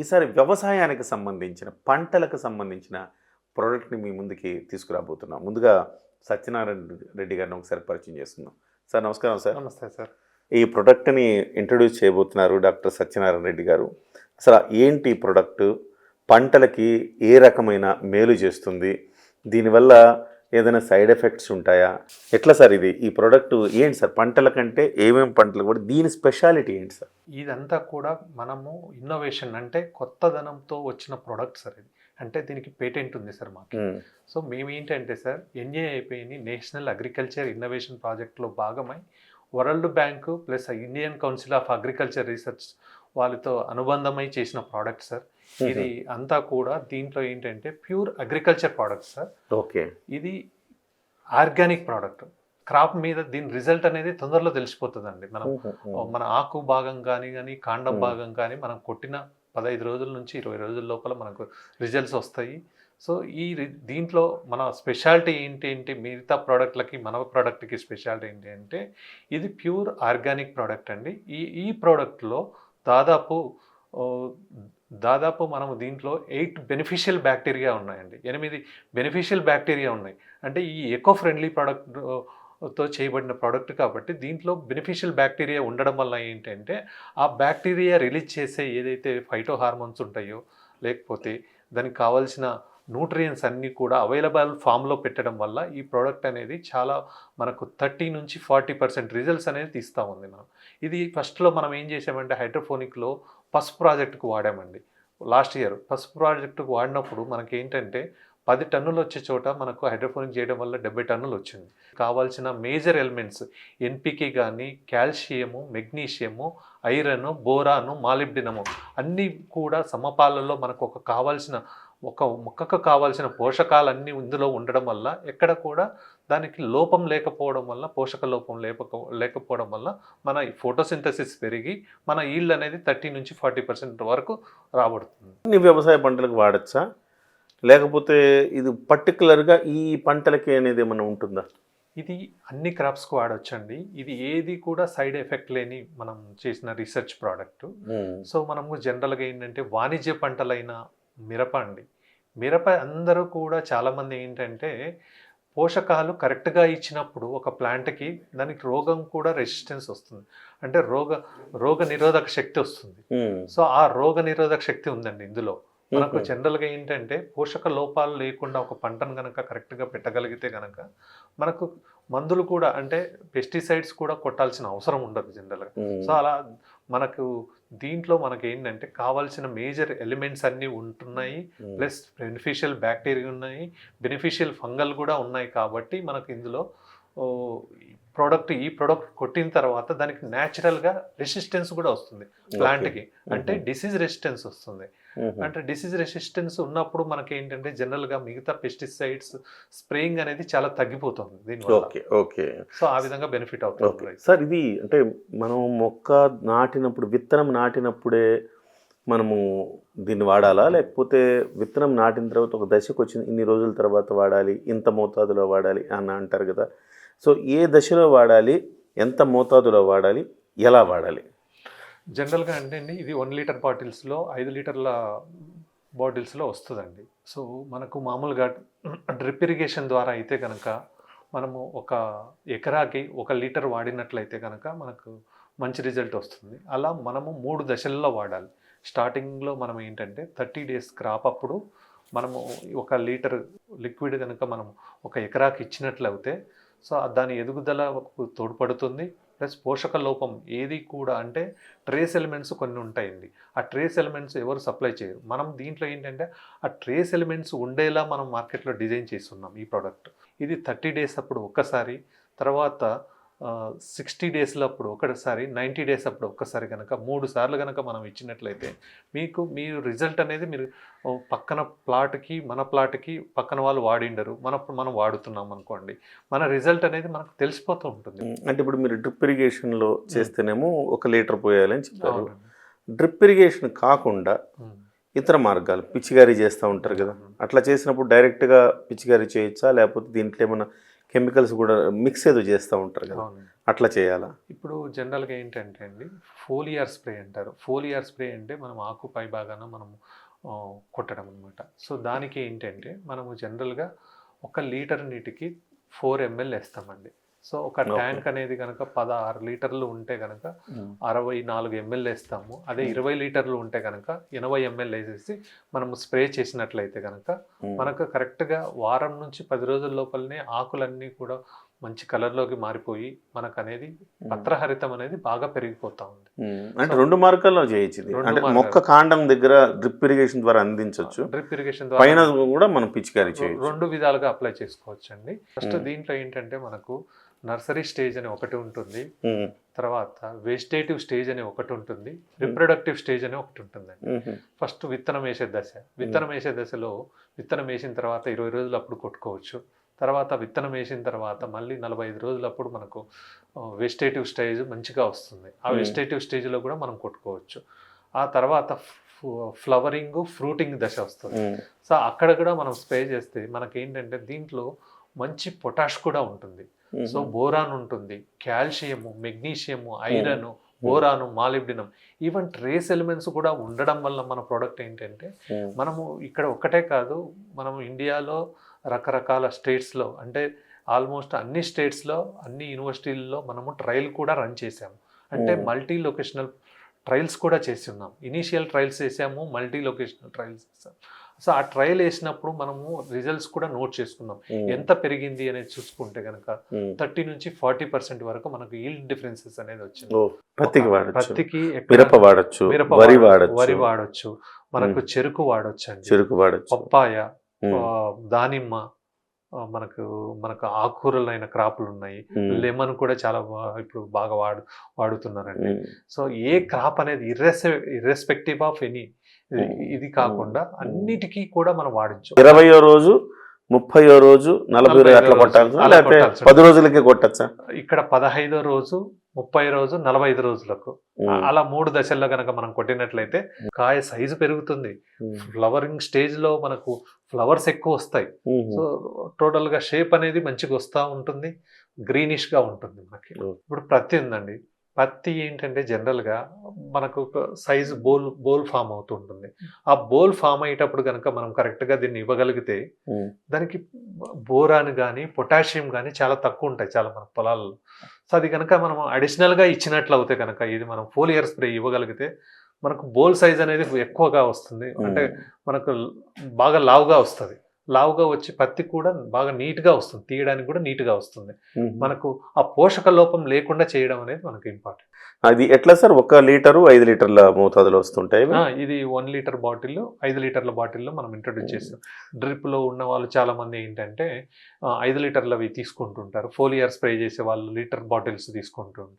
ఈసారి వ్యవసాయానికి సంబంధించిన పంటలకు సంబంధించిన ప్రోడక్ట్ని మీ ముందుకి తీసుకురాబోతున్నాం. ముందుగా సత్యనారాయణ రెడ్డి గారిని ఒకసారి పరిచయం చేస్తున్నాం. సార్ నమస్కారం సార్. నమస్తే సార్. ఈ ప్రోడక్ట్ని ఇంట్రడ్యూస్ చేయబోతున్నారు డాక్టర్ సత్యనారాయణ రెడ్డి గారు. అసలు ఏంటి ఈ ప్రోడక్ట్? పంటలకి ఏ రకమైన మేలు చేస్తుంది? దీనివల్ల ఏదైనా సైడ్ ఎఫెక్ట్స్ ఉంటాయా? ఎట్లా సార్ ఇది? ఈ ప్రోడక్ట్ ఏంటి సార్? పంటల కంటే ఏమేమి పంటలు కూడా దీని స్పెషాలిటీ ఏంటి సార్? ఇదంతా కూడా మనము ఇన్నోవేషన్ అంటే కొత్తదనంతో వచ్చిన ప్రోడక్ట్ సార్ ఇది. అంటే దీనికి పేటెంట్ ఉంది సార్ మాకు. సో మేము ఏంటంటే సార్ ఎన్ఏ అయిపోయింది నేషనల్ అగ్రికల్చర్ ఇన్నోవేషన్ ప్రాజెక్ట్లో భాగమై World Bank plus Indian Council of Agriculture Research వాళ్ళతో అనుబంధమై చేసిన ప్రోడక్ట్ సార్. ఇది అంతా కూడా దీంట్లో ఏంటంటే pure agriculture product sir. Okay. ఇది ఆర్గానిక్ ప్రోడక్ట్. క్రాప్ మీద దీని రిజల్ట్ అనేది తొందరలో తెలిసిపోతుందండి. మనం మన ఆకు భాగం కానీ కానీ కాండం. భాగం కానీ మనం కొట్టిన పదహైదు రోజుల నుంచి ఇరవై రోజుల లోపల మనకు రిజల్ట్స్ వస్తాయి. సో ఈ దీంట్లో మన స్పెషాలిటీ ఏంటి ఏంటి మిగతా ప్రోడక్ట్లకి మన ప్రోడక్ట్కి స్పెషాలిటీ ఏంటి అంటే ఇది ప్యూర్ ఆర్గానిక్ ప్రోడక్ట్ అండి. ఈ ఈ ప్రోడక్ట్లో దాదాపు దాదాపు మనము దీంట్లో ఎయిట్ బెనిఫిషియల్ బ్యాక్టీరియా ఉన్నాయండి. ఎనిమిది బెనిఫిషియల్ బ్యాక్టీరియా ఉన్నాయి. అంటే ఈ ఎకో ఫ్రెండ్లీ ప్రోడక్ట్తో చేయబడిన ప్రోడక్ట్ కాబట్టి దీంట్లో బెనిఫిషియల్ బ్యాక్టీరియా ఉండడం వల్ల ఏంటంటే ఆ బ్యాక్టీరియా రిలీజ్ చేసే ఏదైతే ఫైటో హార్మోన్స్ ఉంటాయో లేకపోతే దానికి కావాల్సిన న్యూట్రియన్స్ అన్నీ కూడా అవైలబుల్ ఫామ్లో పెట్టడం వల్ల ఈ ప్రోడక్ట్ అనేది చాలా మనకు థర్టీ నుంచి ఫార్టీ పర్సెంట్ రిజల్ట్స్ అనేది తీస్తూ ఉంది మనం. ఇది ఫస్ట్లో మనం ఏం చేసామంటే హైడ్రోఫోనిక్లో పసుపు ప్రాజెక్టుకు వాడామండి. లాస్ట్ ఇయర్ పసుపు ప్రాజెక్టుకు వాడినప్పుడు మనకి ఏంటంటే పది టన్నులు వచ్చే చోట మనకు హైడ్రోఫోనిక్ చేయడం వల్ల డెబ్బై టన్నులు వచ్చింది. కావాల్సిన మేజర్ ఎలిమెంట్స్ ఎన్పికే కానీ calcium magnesium iron boron molybdenum అన్నీ కూడా సమపాలలో మనకు ఒక కావాల్సిన ఒక మొక్కకు కావాల్సిన పోషకాలన్నీ ఇందులో ఉండడం వల్ల ఎక్కడ కూడా దానికి లోపం లేకపోవడం వల్ల పోషక లోపం లేకపో లేకపోవడం వల్ల మన ఫోటోసింథసిస్ పెరిగి మన ఈల్డ్ అనేది థర్టీ నుంచి ఫార్టీ పర్సెంట్ వరకు రాబడుతుంది. అన్ని వ్యవసాయ పంటలకు వాడచ్చా? లేకపోతే ఇది పర్టికులర్గా ఈ పంటలకి అనేది ఏమైనా ఉంటుందా? ఇది అన్ని క్రాప్స్కి వాడొచ్చండి. ఇది ఏది కూడా సైడ్ ఎఫెక్ట్ లేని మనం చేసిన రీసెర్చ్ ప్రోడక్ట్. సో మనము జనరల్గా ఏంటంటే వాణిజ్య పంటలైన మిరప అండి మిరప అందరూ కూడా చాలామంది ఏంటంటే పోషకాలు కరెక్ట్గా ఇచ్చినప్పుడు ఒక ప్లాంట్కి దానికి రోగం కూడా రెసిస్టెన్స్ వస్తుంది అంటే రోగ రోగ నిరోధక శక్తి వస్తుంది. సో ఆ రోగ నిరోధక శక్తి ఉందండి ఇందులో మనకు. జనరల్గా ఏంటంటే పోషక లోపాలు లేకుండా ఒక పంటను కనుక కరెక్ట్గా పెట్టగలిగితే కనుక మనకు మందులు కూడా అంటే పెస్టిసైడ్స్ కూడా కొట్టాల్సిన అవసరం ఉండదు జనరల్గా. సో అలా మనకు దీంట్లో మనకి ఏంటంటే కావాల్సిన మేజర్ ఎలిమెంట్స్ అన్నీ ఉంటున్నాయి. ప్లస్ బెనిఫిషియల్ బ్యాక్టీరియా ఉన్నాయి బెనిఫిషియల్ ఫంగల్ కూడా ఉన్నాయి కాబట్టి మనకు ఇందులో ప్రోడక్ట్ ఈ ప్రోడక్ట్ కొట్టిన తర్వాత దానికి న్యాచురల్గా రెసిస్టెన్స్ కూడా వస్తుంది ప్లాంట్కి అంటే. డిసీజ్ రెసిస్టెన్స్ వస్తుంది. అంటే డిసీజ్ రెసిస్టెన్స్ ఉన్నప్పుడు మనకి ఏంటంటే జనరల్గా మిగతా పెస్టిసైడ్స్ స్ప్రేయింగ్ అనేది చాలా తగ్గిపోతుంది దీనివల్ల. Okay okay. సో ఆ విధంగా బెనిఫిట్ అవుతుంది. సార్ ఇది అంటే మనం మొక్క నాటినప్పుడు విత్తనం నాటినప్పుడే మనము దీన్ని వాడాలా? లేకపోతే విత్తనం నాటిన తర్వాత ఒక దశకు వచ్చిన ఇన్ని రోజుల తర్వాత వాడాలి ఇంత మోతాదులో వాడాలి అని అంటారు కదా. సో ఏ దశలో వాడాలి ఎంత మోతాదులో వాడాలి ఎలా వాడాలి? జనరల్గా అంటే అండి ఇది వన్ లీటర్ బాటిల్స్లో ఐదు లీటర్ల బాటిల్స్లో వస్తుందండి. సో మనకు మామూలుగా డ్రిప్ ఇరిగేషన్ ద్వారా అయితే కనుక మనము ఒక ఎకరాకి ఒక లీటర్ వాడినట్లయితే కనుక మనకు మంచి రిజల్ట్ వస్తుంది. అలా మనము మూడు దశల్లో వాడాలి. స్టార్టింగ్లో మనం ఏంటంటే థర్టీ డేస్ క్రాప్ అప్పుడు మనము ఒక లీటర్ లిక్విడ్ కనుక మనం ఒక ఎకరాకి ఇచ్చినట్లయితే సో దాని ఎదుగుదలకు తోడ్పడుతుంది. ప్లస్ పోషక లోపం ఏది కూడా అంటే ట్రేస్ ఎలిమెంట్స్ కొన్ని ఉంటాయండి. ఆ ట్రేస్ ఎలిమెంట్స్ ఎవరు సప్లై చేయరు. మనం దీంట్లో ఏంటంటే ఆ ట్రేస్ ఎలిమెంట్స్ ఉండేలా మనం మార్కెట్లో డిజైన్ చేస్తున్నాం ఈ ప్రోడక్ట్. ఇది థర్టీ డేస్ అప్పుడు ఒక్కసారి తర్వాత సిక్స్టీ డేస్లో అప్పుడు ఒకసారి నైంటీ డేస్ అప్పుడు ఒక్కసారి కనుక మూడు సార్లు కనుక మనం ఇచ్చినట్లయితే మీకు మీరు రిజల్ట్ అనేది మీరు పక్కన ప్లాట్కి మన ప్లాట్కి పక్కన వాళ్ళు వాడిండరు. మన మనం వాడుతున్నాం అనుకోండి. మన రిజల్ట్ అనేది మనకు తెలిసిపోతూ ఉంటుంది. అంటే ఇప్పుడు మీరు డ్రిప్ ఇరిగేషన్లో చేస్తేనేమో ఒక లీటర్ పోయాలని చెప్పారు. డ్రిప్ ఇరిగేషన్ కాకుండా. ఇతర మార్గాలు పిచ్చిగారీ చేస్తూ ఉంటారు కదా. అట్లా చేసినప్పుడు డైరెక్ట్గా పిచ్చిగారీ చేయొచ్చా? లేకపోతే దీంట్లో ఏమైనా కెమికల్స్ కూడా మిక్స్ ఏదో చేస్తూ ఉంటారు కదా. అట్లా చేయాలా? ఇప్పుడు జనరల్గా ఏంటంటే అండి ఫోలియర్ స్ప్రే అంటారు. ఫోలియర్ స్ప్రే అంటే మనం ఆకు పై భాగాన మనం కొట్టడం అనమాట సో దానికి ఏంటంటే మనము జనరల్గా ఒక లీటర్ నీటికి ఫోర్ ఎంఎల్ వేస్తామండి. సో ఒక. ట్యాంక్ అనేది కనుక పదహారు లీటర్లు ఉంటే కనుక అరవై నాలుగు ఎంఎల్ వేస్తాము అదే Hmm. ఇరవై లీటర్లు ఉంటే కనుక ఎనభై ఎంఎల్ వేసేసి మనం స్ప్రే చేసినట్లయితే కనుక మనకు కరెక్ట్గా వారం నుంచి పది రోజుల లోపలనే ఆకులన్నీ కూడా మంచి కలర్లోకి మారిపోయి మనకు అనేది పత్రహరితం అనేది బాగా పెరిగిపోతా ఉంది. అంటే రెండు మార్గాల్లో చేయొచ్చు అంటే. మొక్క కాండం దగ్గర డ్రిప్ ఇరిగేషన్ ద్వారా అందించవచ్చు డ్రిప్ ఇరిగేషన్ పైన ద్వారా కూడా మనం పిచికారీ చేయొచ్చు. రెండు విధాలుగా అప్లై చేసుకోవచ్చు అండి ఫస్ట్. దీంట్లో ఏంటంటే మనకు నర్సరీ స్టేజ్ అని ఒకటి ఉంటుంది. తర్వాత వెజిటేటివ్ స్టేజ్ అని ఒకటి ఉంటుంది. రిప్రొడక్టివ్ స్టేజ్ అని ఒకటి ఉంటుందండి. ఫస్ట్ విత్తనం వేసే దశ. విత్తనం వేసే దశలో విత్తనం వేసిన తర్వాత ఇరవై రోజులు అప్పుడు కొట్టుకోవచ్చు. తర్వాత విత్తనం వేసిన తర్వాత మళ్ళీ నలభై ఐదు రోజులు అప్పుడు మనకు వెజిటేటివ్ స్టేజ్ మంచిగా వస్తుంది. ఆ Hmm. వెజిటేటివ్ స్టేజ్లో కూడా మనం కొట్టుకోవచ్చు. ఆ తర్వాత ఫ్లవరింగ్ ఫ్రూటింగ్ దశ వస్తుంది. ఉమ్, సో అక్కడ కూడా మనం స్ప్రే చేస్తే మనకి ఏంటంటే దీంట్లో మంచి పొటాష్ కూడా ఉంటుంది. సో బోరాన్ ఉంటుంది. Calcium magnesium iron boron molybdenum even trace elements కూడా ఉండడం వల్ల మన ప్రోడక్ట్ ఏంటంటే మనము ఇక్కడ ఒక్కటే కాదు మనం ఇండియాలో రకరకాల స్టేట్స్లో అంటే ఆల్మోస్ట్ అన్ని స్టేట్స్లో అన్ని యూనివర్సిటీల్లో మనము ట్రయల్ కూడా రన్ చేసాము అంటే. మల్టీ లొకేషనల్ ట్రయల్స్ కూడా చేసి ఉన్నాం ఇనీషియల్ ట్రయల్స్ వేసాము మల్టీ లొకేషనల్ ట్రయల్స్ వేసాం సో ఆ ట్రయల్ వేసినప్పుడు మనము రిజల్ట్స్ కూడా నోట్ చేసుకున్నాం. ఎంత పెరిగింది అనేది చూసుకుంటే కనుక. థర్టీ నుంచి ఫార్టీ పర్సెంట్ వరకు మనకు ఈల్డ్ డిఫరెన్సెస్ అనేది వచ్చింది. పత్తికి మిరప వాడచ్చు వరి వాడొచ్చు, మనకు. చెరుకు వాడొచ్చు అండి చెరుకు వాడచ్చు. పప్పాయ దానిమ్మ మనకు మనకు ఆకుకూరలైన క్రాపులు ఉన్నాయి లెమన్ కూడా చాలా ఇప్పుడు బాగా వాడు వాడుతున్నారండి. సో ఏ క్రాప్ అనేది ఇర్రెస్ ఇర్రెస్పెక్టివ్ ఆఫ్ ఎనీ ఇది కాకుండా. అన్నిటికీ కూడా మనం వాడచ్చు ఇరవయో రోజు ముప్పయో రోజు నలభై రోజు. అట్లా కొట్టాల్సిన లేకపోతే పది రోజులకే కొట్టచ్చా? ఇక్కడ పదహైదో రోజు ముప్పై రోజు నలభై ఐదు రోజులకు. అలా మూడు దశల్లో కనుక మనం కొట్టినట్లయితే కాయ సైజు పెరుగుతుంది. ఫ్లవరింగ్ స్టేజ్లో మనకు ఫ్లవర్స్ ఎక్కువ వస్తాయి. సో టోటల్గా షేప్ అనేది మంచిగా వస్తూ ఉంటుంది. గ్రీనిష్గా ఉంటుంది మనకి. ఇప్పుడు పత్తి ఉందండి. పత్తి ఏంటంటే జనరల్గా మనకు ఒక సైజ్ బోల్ బోల్ ఫామ్ అవుతుంటుంది ఆ బోల్ ఫామ్ అయ్యేటప్పుడు కనుక మనం కరెక్ట్గా దీన్ని ఇవ్వగలిగితే దానికి బోరాన్ కానీ పొటాషియం కానీ చాలా తక్కువ ఉంటాయి చాలా మన పొలాల్లో. సో అది కనుక మనం అడిషనల్గా ఇచ్చినట్లు అవుతే కనుక ఇది మనం ఫోలియర్ స్ప్రే ఇవ్వగలిగితే మనకు బోల్ సైజ్ అనేది ఎక్కువగా వస్తుంది. అంటే మనకు బాగా లావుగా వస్తుంది. లావుగా వచ్చి పత్తి కూడా బాగా నీట్గా వస్తుంది. తీయడానికి కూడా నీట్గా వస్తుంది. మనకు ఆ పోషక లోపం లేకుండా చేయడం అనేది మనకు ఇంపార్టెంట్. అది ఎట్లా సార్? ఒక లీటరు ఐదు లీటర్ల మోతాదులో వస్తుంటాయి? ఇది వన్ లీటర్ బాటిల్ ఐదు లీటర్ల బాటిల్లో మనం ఇంట్రొడ్యూస్ చేస్తాం. డ్రిప్లో ఉన్న వాళ్ళు చాలా మంది ఏంటంటే ఐదు లీటర్లవి తీసుకుంటుంటారు. ఫోలియర్ స్ప్రే చేసే వాళ్ళు లీటర్ బాటిల్స్ తీసుకుంటుంటారు.